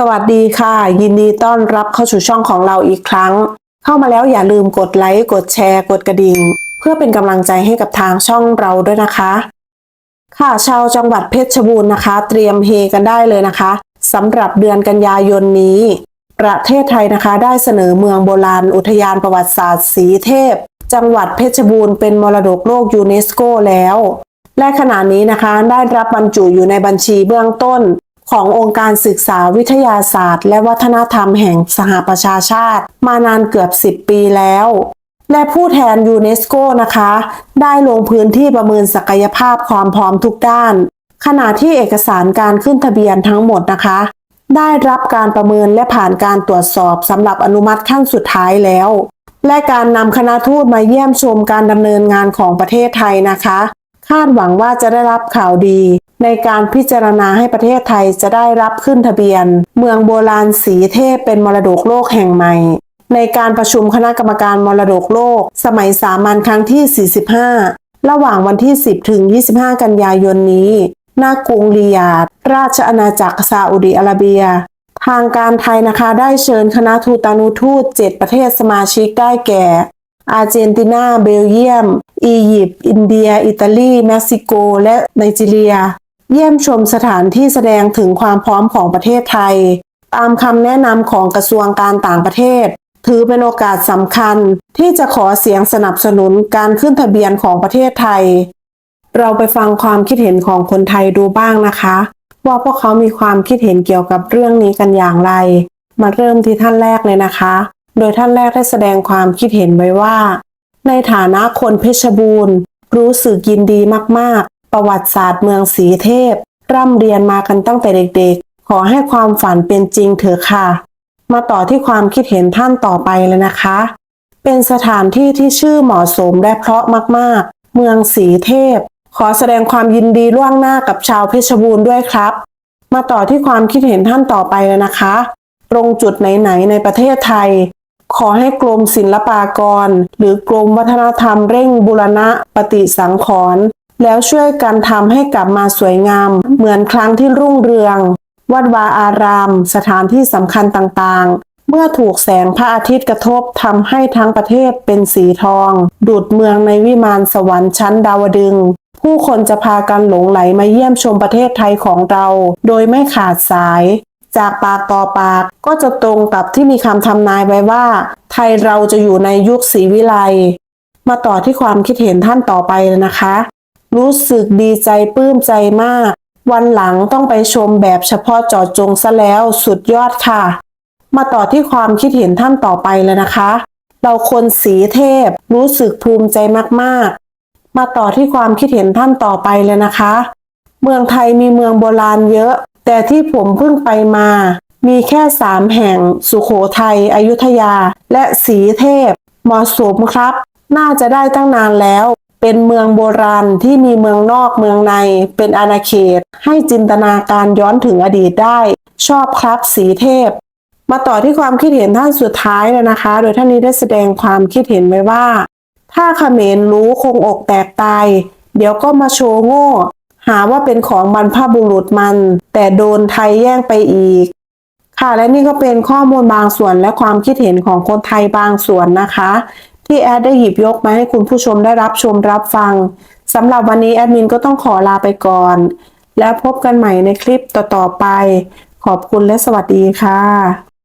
สวัสดีค่ะ ยินดีต้อนรับเข้าสู่ช่องของเราอีกครั้ง เข้ามาแล้วอย่าลืมกดไลค์กดแชร์กดกระดิ่ง เพื่อเป็นกำลังใจให้กับทางช่องเราด้วยนะคะ ค่ะชาวจังหวัดเพชรบูรณ์นะคะ เตรียมเฮกันได้เลยนะคะสำหรับเดือนกันยายนนี้ ประเทศไทยนะคะ ได้เสนอเมืองโบราณอุทยานประวัติศาสตร์สีเทพ จังหวัดเพชรบูรณ์เป็นมรดกโลกยูเนสโกแล้ว และขณะนี้นะคะได้รับบรรจุอยู่ในบัญชีเบื้องต้น ขององค์การศึกษาวิทยาศาสตร์ และวัฒนธรรมแห่งสหประชาชาติ มานานเกือบ 10 ปีแล้ว และผู้แทนยูเนสโกนะคะ ได้ลงพื้นที่ประเมินศักยภาพความพร้อมทุกด้าน ขณะที่เอกสารการขึ้นทะเบียนทั้งหมดนะคะ ได้รับการประเมินและผ่านการตรวจสอบสำหรับอนุมัติขั้นสุดท้ายแล้ว และการนำคณะทูตมาเยี่ยมชมการดำเนินงานของประเทศไทยนะคะ คาดหวังว่าจะได้รับข่าวดี ในการพิจารณาให้ประเทศไทยจะได้รับขึ้นทะเบียน เมืองโบราณสีเทพเป็นมรดกโลกแห่งใหม่ ในการประชุมคณะกรรมการมรดกโลก สมัยสามัญครั้งที่ 45 ระหว่างวันที่ 10 ถึง 25 กันยายนนี้ณกรุงริยาดราชอาณาจักรซาอุดิอาระเบีย ทางการไทยนะคะได้เชิญคณะทูตานุทูต 7 ประเทศสมาชิกได้แก่ อาร์เจนตินา เบลเยียม อียิปต์ อินเดีย อิตาลี เม็กซิโก และไนจีเรีย เยี่ยมชมสถานที่แสดงถึงความพร้อมของประเทศไทย ตามคำแนะนำของกระทรวงการต่างประเทศ ถือเป็นโอกาสสำคัญที่จะขอเสียงสนับสนุนการขึ้นทะเบียนของประเทศไทย เราไปฟังความคิดเห็นของคนไทยดูบ้างนะคะ ว่าพวกเขามีความคิดเห็นเกี่ยวกับเรื่องนี้กันอย่างไร มาเริ่มที่ท่านแรกเลยนะคะ โดยท่านแรกได้แสดงความคิดเห็นไว้ว่า ในฐานะคนเพชรบูรณ์ รู้สึกยินดีมาก ประวัติศาสตร์เมืองสีเทพ ร่ำเรียนมากันตั้งแต่เด็กๆ ขอให้ความฝันเป็นจริงเถอะค่ะ มาต่อที่ความคิดเห็นท่านต่อไปเลยนะคะ เป็นสถานที่ที่ชื่อเหมาะสมและเพราะมากๆ เมืองสีเทพ ขอแสดงความยินดีล่วงหน้ากับชาวเพชรบูรณ์ด้วยครับ มาต่อที่ความคิดเห็นท่านต่อไปเลยนะคะ ตรงจุดไหนๆในประเทศไทยขอให้กรมศิลปากร หรือกรมวัฒนธรรมเร่งบูรณะปฏิสังขรณ์ แล้วช่วยกันทำให้กลับมาสวยงาม เหมือนครั้งที่รุ่งเรือง วัดวาอาราม สถานที่สำคัญต่างๆ เมื่อถูกแสงพระอาทิตย์กระทบทำให้ทั้งประเทศเป็นสีทองดุดเมืองในวิมานสวรรค์ชั้นดาวดึง ผู้คนจะพากันหลงไหลมาเยี่ยมชมประเทศไทยของเรา โดยไม่ขาดสาย จากปากต่อปากก็จะตรงกับที่มีคำทำนายไว้ว่า ไทยเราจะอยู่ในยุคศรีวิไลมาต่อที่ความคิดเห็นท่านต่อไปนะคะ รู้สึกดีใจปลื้มใจมาก วันหลังต้องไปชมแบบเฉพาะจาะจงซะแล้วสุดยอดค่ะ มาต่อที่ความคิดเห็นท่านต่อไปเลยนะคะ เราคนสีเทพรู้สึกภูมิใจมากๆ มาต่อที่ความคิดเห็นท่านต่อไปเลยนะคะ เมืองไทยมีเมืองโบราณเยอะ แต่ที่ผมเพิ่งไปมา มีแค่สามแห่ง สุขโขทัยอยุธยา และสีเทพเหมาะสมครับ น่าจะได้ตั้งนานแล้ว เป็นเมืองโบราณที่มีเมืองนอกเมืองใน เป็นอาณาเขต ให้จินตนาการย้อนถึงอดีตได้ ชอบครับสีเทพ มาต่อที่ความคิดเห็นท่านสุดท้ายเลยนะคะ โดยท่านนี้ได้แสดงความคิดเห็นไว้ว่า ถ้าเขมรรู้คงอกแตกตาย เดี๋ยวก็มาโชว์โง่ หาว่าเป็นของบรรพบุรุษมัน แต่โดนไทยแย่งไปอีก ค่ะและนี่ก็เป็นข้อมูลบางส่วนและความคิดเห็นของคนไทยบางส่วนนะคะ ที่แอดได้หยิบยกมาให้คุณผู้ชมได้รับชมรับฟังสำหรับวันนี้แอดมินก็ต้องขอลาไปก่อน แล้วพบกันใหม่ในคลิปต่อๆไป ขอบคุณและสวัสดีค่ะ